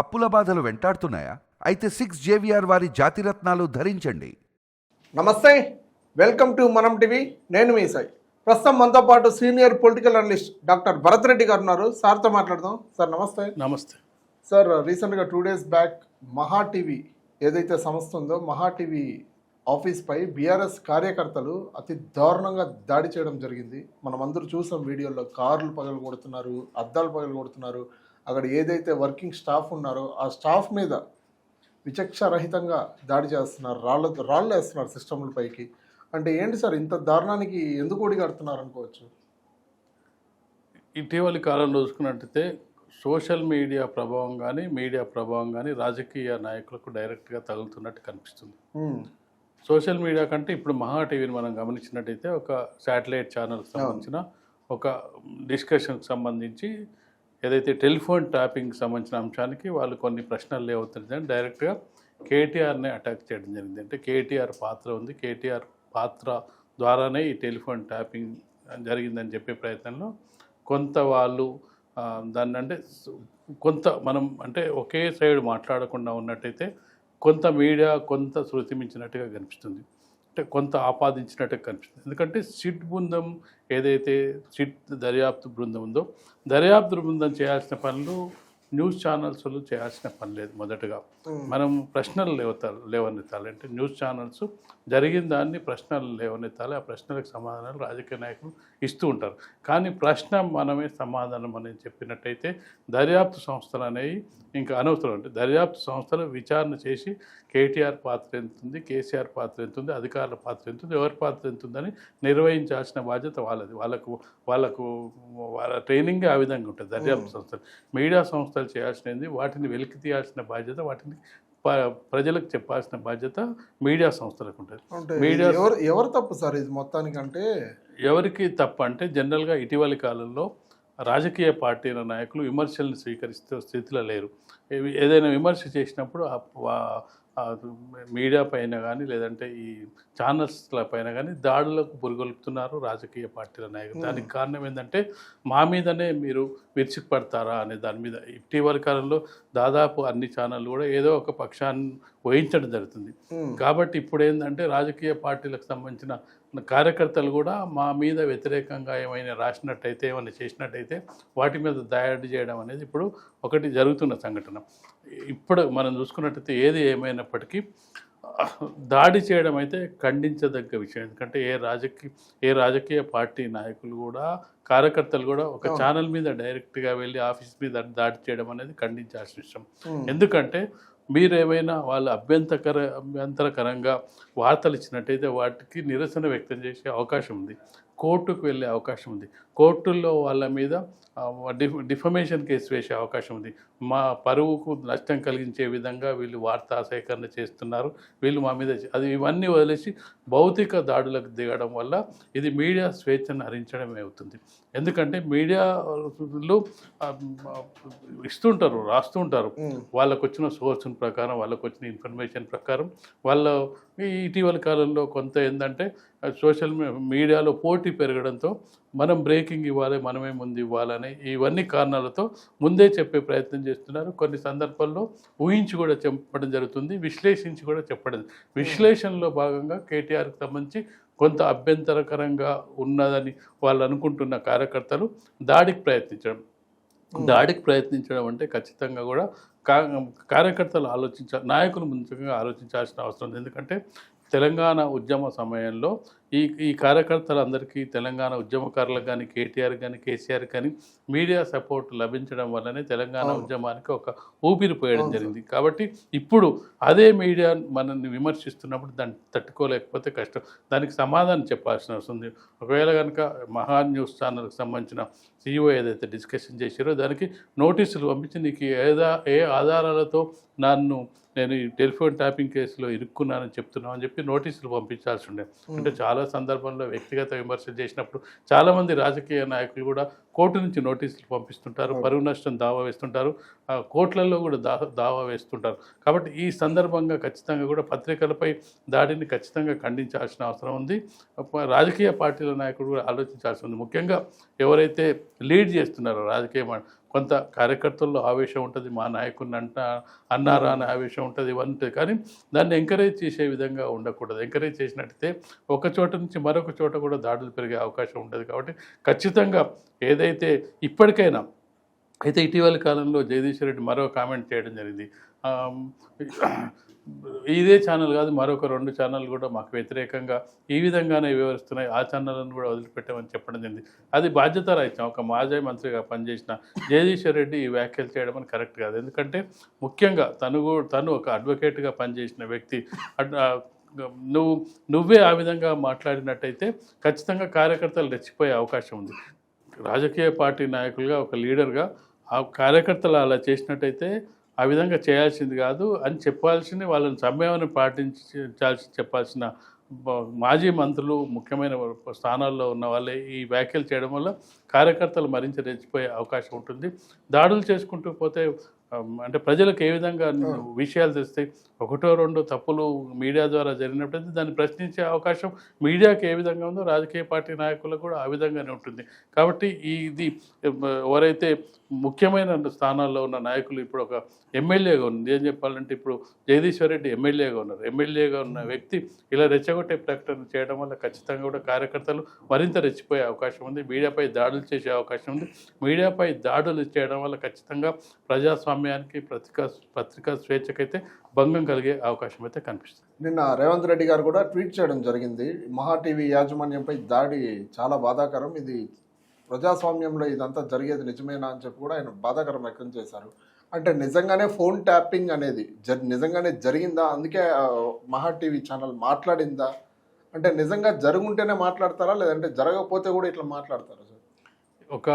అప్పుల బాధలు వెంటాడుతున్నాయా? అయితే సిక్స్ జేవిఆర్ వారి జాతిరత్నాలు ధరించండి. నమస్తే వెల్కమ్ టు మనం టీవీ నేను మీ సాయి. ప్రస్తుతం మనతో పాటు senior political analyst doctor Bharat Reddy గారు ఉన్నారు. సార్తో మాట్లాడదాం. సార్ నమస్తే. నమస్తే. సార్ రీసెంట్గా two days back Maha TV ఏదైతే సంస్థ ఉందో మహా టీవీ ఆఫీస్పై బీఆర్ఎస్ కార్యకర్తలు అతి దారుణంగా దాడి చేయడం జరిగింది. మనం అందరూ చూసాం వీడియోలో కార్లు పగలు కొడుతున్నారు అద్దాలు పగలు కొడుతున్నారు అక్కడ ఏదైతే వర్కింగ్ స్టాఫ్ ఉన్నారో ఆ స్టాఫ్ మీద విచక్షరహితంగా దాడి చేస్తున్నారు రాళ్ళ రాళ్ళు వేస్తున్నారు సిస్టముల పైకి. అంటే ఏంటి సార్ ఇంత దారుణానికి ఎందుకు ఒడిగడుతున్నారు అనుకోవచ్చు? ఇటీవలి కాలంలో చూసుకున్నట్టయితే సోషల్ మీడియా ప్రభావం కానీ మీడియా ప్రభావం కానీ రాజకీయ నాయకులకు డైరెక్ట్గా తగులుతున్నట్టు కనిపిస్తుంది. సోషల్ మీడియా కంటే ఇప్పుడు మహా టీవీని మనం గమనించినట్టయితే ఒక శాటిలైట్ ఛానల్కి సంబంధించిన ఒక డిస్కషన్కి సంబంధించి ఏదైతే టెలిఫోన్ ట్యాపింగ్కి సంబంధించిన అంశానికి వాళ్ళు కొన్ని ప్రశ్నలు లేవుతుందని డైరెక్ట్గా కేటీఆర్ని అటాక్ చేయడం జరిగింది. అంటే కేటీఆర్ పాత్ర ఉంది. కేటీఆర్ పాత్ర ద్వారానే ఈ టెలిఫోన్ ట్యాపింగ్ జరిగిందని చెప్పే ప్రయత్నంలో కొంత వాళ్ళు దాన్ని అంటే కొంత మనం అంటే ఒకే సైడ్ మాట్లాడకుండా ఉన్నట్టయితే కొంత మీడియా కొంత శృతి మించినట్టుగా కనిపిస్తుంది. అంటే కొంత ఆపాదించినట్టుగా కనిపిస్తుంది. ఎందుకంటే సిట్ బృందం ఏదైతే సిట్ దర్యాప్తు బృందం ఉందో దర్యాప్తు బృందం చేయాల్సిన పనులు న్యూస్ ఛానల్స్లో చేయాల్సిన పని లేదు మొదటగా. మనం ప్రశ్నలు లేవతాలి లేవనెత్తాలి. అంటే న్యూస్ ఛానల్స్ జరిగిన దాన్ని ప్రశ్నలు లేవనెత్తాలి. ఆ ప్రశ్నలకు సమాధానాలు రాజకీయ నాయకులు ఇస్తూ ఉంటారు. కానీ ప్రశ్న మనమే సమాధానం అని చెప్పినట్టయితే దర్యాప్తు సంస్థలు అనేవి ఇంకా అనవసరం. అంటే దర్యాప్తు సంస్థలు విచారణ చేసి కేటీఆర్ పాత్ర ఎంత ఉంది కేసీఆర్ పాత్ర ఎంత ఉంది అధికారుల పాత్ర ఎంత ఉంది ఎవరి పాత్ర ఎంత ఉందని నిర్వహించాల్సిన బాధ్యత వాళ్ళది. వాళ్ళకు వాళ్ళకు వాళ్ళ ట్రైనింగ్ ఆ విధంగా ఉంటుంది. దర్యాప్తు సంస్థలు. మీడియా సంస్థలు చేయాల్సినది వాటిని వెలికి తీయాల్సిన బాధ్యత వాటిని ప్రజలకు చెప్పాల్సిన బాధ్యత మీడియా సంస్థలకు ఉంటుంది. మీడియా- ఎవరు ఎవరు తప్పు సార్ ఇది మొత్తానికంటే? ఎవరికి తప్ప అంటే జనరల్గా ఇటీవలి కాలంలో రాజకీయ పార్టీల నాయకులు విమర్శలను స్వీకరిస్తే స్థితిలో లేరు. ఏదైనా విమర్శ చేసినప్పుడు మీడియా పైన కానీ లేదంటే ఈ ఛానల్స్ల పైన కానీ దాడులకు పురుగొల్పుతున్నారు రాజకీయ పార్టీల నాయకులు. దానికి కారణం ఏంటంటే మా మీదనే మీరు విరుచుకుపడతారా అనే దాని మీద. ఇటీవలి కాలంలో దాదాపు అన్ని ఛానళ్ళు కూడా ఏదో ఒక పక్షాన్ని వహించడం జరుగుతుంది. కాబట్టి ఇప్పుడు ఏంటంటే రాజకీయ పార్టీలకు సంబంధించిన కార్యకర్తలు కూడా మా మీద వ్యతిరేకంగా ఏమైనా రాసినట్టయితే ఏమైనా చేసినట్టయితే వాటి మీద దాడి చేయడం అనేది ఇప్పుడు ఒకటి జరుగుతున్న సంఘటన. ఇప్పుడు మనం చూసుకున్నట్టయితే ఏది ఏమైనప్పటికీ దాడి చేయడం అయితే ఖండించదగ్గ విషయం. ఎందుకంటే ఏ రాజకీయ ఏ రాజకీయ పార్టీ నాయకులు కూడా కార్యకర్తలు కూడా ఒక ఛానల్ మీద డైరెక్ట్గా వెళ్ళి ఆఫీస్ మీద దాడి చేయడం అనేది ఖండించాల్సిన విషయం. ఎందుకంటే మీరు ఏమైనా వాళ్ళు అభ్యంతకర అభ్యంతరకరంగా వార్తలు ఇచ్చినట్టయితే వాటికి నిరసన వ్యక్తం చేసే అవకాశం ఉంది. కోర్టుకు వెళ్ళే అవకాశం ఉంది. కోర్టుల్లో వాళ్ళ మీద డిఫ డిఫమేషన్ కేసు వేసే అవకాశం ఉంది. మా పరువుకు నష్టం కలిగించే విధంగా వీళ్ళు వార్తా సేకరణ చేస్తున్నారు. వీళ్ళు మా మీద అది ఇవన్నీ వదిలేసి భౌతిక దాడులకు దిగడం వల్ల ఇది మీడియా స్వేచ్ఛను హరించడమే అవుతుంది. ఎందుకంటే మీడియాలో ఇస్తుంటారు రాస్తుంటారు. వాళ్ళకు వచ్చిన సోర్స్ ప్రకారం వాళ్ళకు వచ్చిన ఇన్ఫర్మేషన్ ప్రకారం వాళ్ళ ఇటీవల కాలంలో కొంత ఏంటంటే సోషల్ మీడియాలో పోటీ పెరగడంతో మనం బ్రేకింగ్ ఇవ్వాలి మనమే ముందు ఇవ్వాలని ఇవన్నీ కారణాలతో ముందే చెప్పే ప్రయత్నం చేస్తున్నారు. కొన్ని సందర్భాల్లో ఊహించి కూడా చెప్పడం జరుగుతుంది విశ్లేషించి కూడా చెప్పడం విశ్లేషణలో భాగంగా కేటీఆర్కి సంబంధించి కొంత అభ్యంతరకరంగా ఉన్నదని వాళ్ళు అనుకుంటున్న కార్యకర్తలు దాడికి ప్రయత్నించడం. దాడికి ప్రయత్నించడం అంటే ఖచ్చితంగా కూడా కా కార్యకర్తలు ఆలోచించ నాయకులు ముందుగా ఆలోచించాల్సిన అవసరం ఉంది. ఎందుకంటే తెలంగాణ ఉద్యమ సమయంలో ఈ ఈ కార్యకర్తలందరికీ తెలంగాణ ఉద్యమకారులకు కానీ కేటీఆర్ కానీ కేసీఆర్ కానీ మీడియా సపోర్ట్ లభించడం వల్లనే తెలంగాణ ఉద్యమానికి ఒక ఊపిరి పోయడం జరిగింది. కాబట్టి ఇప్పుడు అదే మీడియా మనల్ని విమర్శిస్తున్నప్పుడు దాన్ని తట్టుకోలేకపోతే కష్టం. దానికి సమాధానం చెప్పాల్సిన అవసరం ఉంది. ఒకవేళ కనుక మహా న్యూస్ ఛానల్కి సంబంధించిన సీఈఓ ఏదైతే డిస్కషన్ చేశారో దానికి నోటీసులు పంపించి నీకు ఏదా ఏ ఆధారాలతో నన్ను నేను ఈ టెలిఫోన్ ట్యాపింగ్ కేసులో ఇరుక్కున్నానని చెప్తున్నావు అని చెప్పి నోటీసులు పంపించాల్సి ఉండే అంటే చాలా సందర్భంలో వ్యక్తిగత విమర్శలు చేసినప్పుడు చాలామంది రాజకీయ నాయకులు కూడా కోర్టు నుంచి నోటీసులు పంపిస్తుంటారు పరువు నష్టం దావా వేస్తుంటారు కోర్టులలో కూడా దా దావా వేస్తుంటారు. కాబట్టి ఈ సందర్భంగా ఖచ్చితంగా కూడా పత్రికలపై దాడిని ఖచ్చితంగా ఖండించాల్సిన అవసరం ఉంది. రాజకీయ పార్టీల నాయకులు కూడా ఆలోచించాల్సి ఉంది. ముఖ్యంగా ఎవరైతే లీడ్ చేస్తున్నారో రాజకీయ కొంత కార్యకర్తల్లో ఆవేశం ఉంటుంది మా నాయకుడిని అంట అన్నారా అనే ఆవేశం ఉంటుంది ఇవన్నీ ఉంటుంది కానీ దాన్ని ఎంకరేజ్ చేసే విధంగా ఉండకూడదు. ఎంకరేజ్ చేసినట్టయితే ఒక చోట నుంచి మరొక చోట కూడా దాడులు పెరిగే అవకాశం ఉంటుంది కాబట్టి ఖచ్చితంగా ఏదైతే ఇప్పటికైనా అయితే ఇటీవల కాలంలో జగదీశ్వర్ రెడ్డి మరో కామెంట్ చేయడం జరిగింది. ఇదే ఛానల్ కాదు మరొక రెండు ఛానల్ కూడా మాకు వ్యతిరేకంగా ఈ విధంగానే వివరిస్తున్నాయి ఆ ఛానళ్ళను కూడా వదిలిపెట్టామని చెప్పడం జరిగింది. అది బాధ్యత రాయించాం ఒక మాజీ మంత్రిగా పనిచేసిన జగదీశ్వర్ రెడ్డి ఈ వ్యాఖ్యలు చేయడం అని కరెక్ట్ కాదు. ఎందుకంటే ముఖ్యంగా తను కూడా తను ఒక అడ్వకేట్గా పనిచేసిన వ్యక్తి. నువ్వు నువ్వే ఆ విధంగా మాట్లాడినట్టయితే ఖచ్చితంగా కార్యకర్తలు రెచ్చిపోయే అవకాశం ఉంది. రాజకీయ పార్టీ నాయకులుగా ఒక లీడర్గా ఆ కార్యకర్తలు అలా చేసినట్టయితే ఆ విధంగా చేయాల్సింది కాదు అని చెప్పాల్సింది వాళ్ళని సమయాన్ని పాటించాల్సి చెప్పాల్సిన మాజీ మంత్రులు ముఖ్యమైన స్థానాల్లో ఉన్న వాళ్ళే ఈ వ్యాఖ్యలు చేయడం వల్ల కార్యకర్తలు మరింత రెచ్చిపోయే అవకాశం ఉంటుంది. దాడులు చేసుకుంటూ పోతే అంటే ప్రజలకు ఏ విధంగా విషయాలు తెస్తాయి ఒకటో రెండో తప్పులు మీడియా ద్వారా జరిగినప్పుడైతే దాన్ని ప్రశ్నించే అవకాశం మీడియాకి ఏ విధంగా ఉందో రాజకీయ పార్టీ నాయకులకు కూడా ఆ విధంగానే ఉంటుంది. కాబట్టి ఇది ఎవరైతే ముఖ్యమైన స్థానాల్లో ఉన్న నాయకులు ఇప్పుడు ఒక ఎమ్మెల్యేగా ఉంది ఏం చెప్పాలంటే ఇప్పుడు జగదీశ్వర్ రెడ్డి ఎమ్మెల్యేగా ఉన్నారు. ఎమ్మెల్యేగా ఉన్న వ్యక్తి ఇలా రెచ్చగొట్టే ప్రకటన చేయడం వల్ల ఖచ్చితంగా కూడా కార్యకర్తలు మరింత రెచ్చిపోయే అవకాశం ఉంది. మీడియాపై దాడులు చేసే అవకాశం ఉంది. మీడియాపై దాడులు చేయడం వల్ల ఖచ్చితంగా ప్రజాస్వామ్యానికి పత్రికా పత్రికా స్వేచ్ఛకైతే భంగం కలిగే అవకాశం అయితే కనిపిస్తుంది. నిన్న రేవంత్ రెడ్డి గారు కూడా ట్వీట్ చేయడం జరిగింది. మహా టీవీ యాజమాన్యంపై దాడి చాలా బాధాకరం. ఇది ప్రజాస్వామ్యంలో ఇదంతా జరిగేది నిజమేనా అని చెప్పి కూడా ఆయన బాధాకరం వ్యక్తం చేశారు. అంటే నిజంగానే ఫోన్ ట్యాపింగ్ అనేది జరి నిజంగానే జరిగిందా? అందుకే మహా టీవీ ఛానల్ మాట్లాడిందా? అంటే నిజంగా జరుగుంటేనే మాట్లాడతారా? లేదంటే జరగకపోతే కూడా ఇట్లా మాట్లాడతారా సార్? ఒక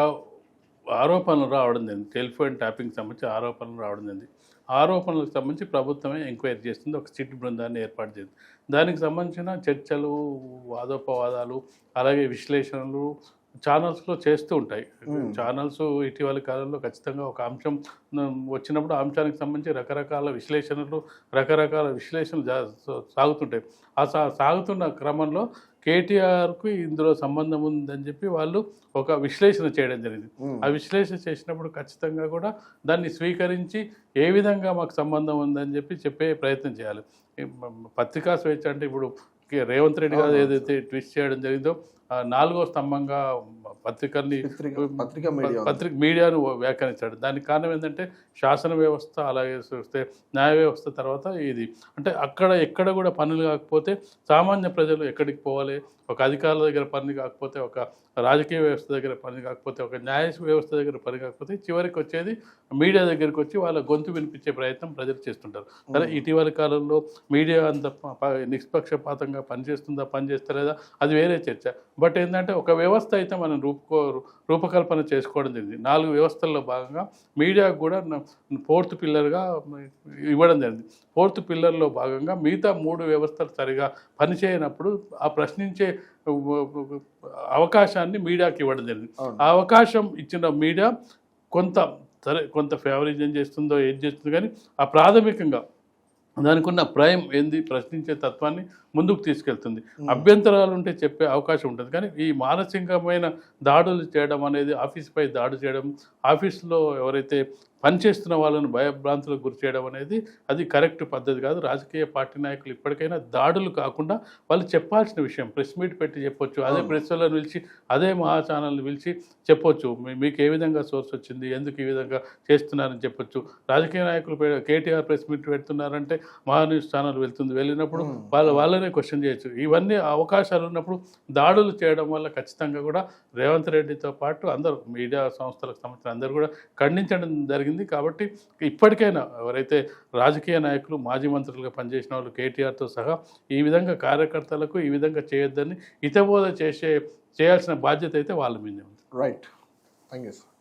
ఆరోపణలు రావడం జరిగింది. టెలిఫోన్ ట్యాపింగ్ సంబంధించి ఆరోపణలు రావడం జరిగింది. ఆరోపణలకు సంబంధించి ప్రభుత్వమే ఎంక్వైరీ చేస్తుంది. ఒక సిట్ బృందాన్ని ఏర్పాటు చేసింది. దానికి సంబంధించిన చర్చలు వాదోపవాదాలు అలాగే విశ్లేషణలు ఛానల్స్లో చేస్తూ ఉంటాయి. ఛానల్స్ ఇటీవలి కాలంలో ఖచ్చితంగా ఒక అంశం వచ్చినప్పుడు ఆ అంశానికి సంబంధించి రకరకాల విశ్లేషణలు రకరకాల విశ్లేషణలు సాగుతుంటాయి. ఆ సాగుతున్న క్రమంలో కేటీఆర్కు ఇందులో సంబంధం ఉందని చెప్పి వాళ్ళు ఒక విశ్లేషణ చేయడం జరిగింది. ఆ విశ్లేషణ చేసినప్పుడు ఖచ్చితంగా కూడా దాన్ని స్వీకరించి ఏ విధంగా మాకు సంబంధం ఉందని చెప్పి చెప్పే ప్రయత్నం చేయాలి. పత్రికా స్వేచ్ఛ అంటే ఇప్పుడు రేవంత్ రెడ్డి గారు ఏదైతే ట్విస్ట్ చేయడం జరిగిందో నాలుగో స్తంభంగా పత్రికల్ని పత్రిక పత్రిక మీడియా పత్రిక మీడియాను వ్యాఖ్యానించాడు. దానికి కారణం ఏంటంటే శాసన వ్యవస్థ అలాగే చూస్తే న్యాయ వ్యవస్థ తర్వాత ఇది. అంటే అక్కడ ఎక్కడ కూడా పనులు కాకపోతే సామాన్య ప్రజలు ఎక్కడికి పోవాలి? ఒక అధికారుల దగ్గర పని కాకపోతే ఒక రాజకీయ వ్యవస్థ దగ్గర పని కాకపోతే ఒక న్యాయ వ్యవస్థ దగ్గర పని కాకపోతే చివరికి వచ్చేది మీడియా దగ్గరికి వచ్చి వాళ్ళ గొంతు వినిపించే ప్రయత్నం ప్రజలు చేస్తుంటారు. సరే ఇటీవలి కాలంలో మీడియా అంత నిష్పక్షపాతంగా పనిచేస్తుందా పనిచేస్తలేదా? అది వేరే చర్చ. బట్ ఏంటంటే ఒక వ్యవస్థ అయితే మనం రూపుకో రూపకల్పన చేసుకోవడం జరిగింది. నాలుగు వ్యవస్థల్లో భాగంగా మీడియాకు కూడా ఫోర్త్ పిల్లర్గా ఇవ్వడం జరిగింది. ఫోర్త్ పిల్లర్లో భాగంగా మిగతా మూడు వ్యవస్థలు సరిగా పనిచేయనప్పుడు ఆ ప్రశ్నించే అవకాశాన్ని మీడియాకి ఇవ్వడం జరిగింది. ఆ అవకాశం ఇచ్చిన మీడియా కొంత సరే కొంత ఫేవరిజం చేస్తుందో ఏం చేస్తుందో కానీ ఆ ప్రాథమికంగా దానికి ఉన్న ప్రైమ్ ఏంది? ప్రశ్నించే తత్వాన్ని ముందుకు తీసుకెళ్తుంది. అభ్యంతరాలు ఉంటే చెప్పే అవకాశం ఉంటుంది. కానీ ఈ మానసికమైన దాడులు చేయడం అనేది ఆఫీస్పై దాడి చేయడం ఆఫీస్లో ఎవరైతే పనిచేస్తున్న వాళ్ళను భయభ్రాంతులకు గురి చేయడం అనేది అది కరెక్ట్ పద్ధతి కాదు. రాజకీయ పార్టీ నాయకులు ఇప్పటికైనా దాడులు కాకుండా వాళ్ళు చెప్పాల్సిన విషయం. ప్రెస్ మీట్ పెట్టి చెప్పొచ్చు అదే ప్రెస్ వాళ్ళని పిలిచి అదే మహా ఛానల్ని పిలిచి చెప్పొచ్చు. మీకు ఏ విధంగా సోర్స్ వచ్చింది ఎందుకు ఈ విధంగా చేస్తున్నారని చెప్పొచ్చు. రాజకీయ నాయకులు కేటీఆర్ ప్రెస్ మీట్ పెడుతున్నారంటే మహా న్యూస్ ఛానల్ వెళ్తుంది. వెళ్ళినప్పుడు వాళ్ళ వాళ్ళనే క్వశ్చన్ చేయొచ్చు. ఇవన్నీ అవకాశాలు ఉన్నప్పుడు దాడులు చేయడం వల్ల ఖచ్చితంగా కూడా రేవంత్ రెడ్డితో పాటు అందరూ మీడియా సంస్థలకు సంబంధించిన అందరూ కూడా ఖండించడం జరిగింది. కాబట్టి ఇప్పటికైనా ఎవరైతే రాజకీయ నాయకులు మాజీ మంత్రులుగా పనిచేసిన వాళ్ళు కేటీఆర్తో సహా ఈ విధంగా కార్యకర్తలకు ఈ విధంగా చేయొద్దని హితబోధ చేసే చేయాల్సిన బాధ్యత అయితే వాళ్ళ మీద ఉంది. Right thank you sir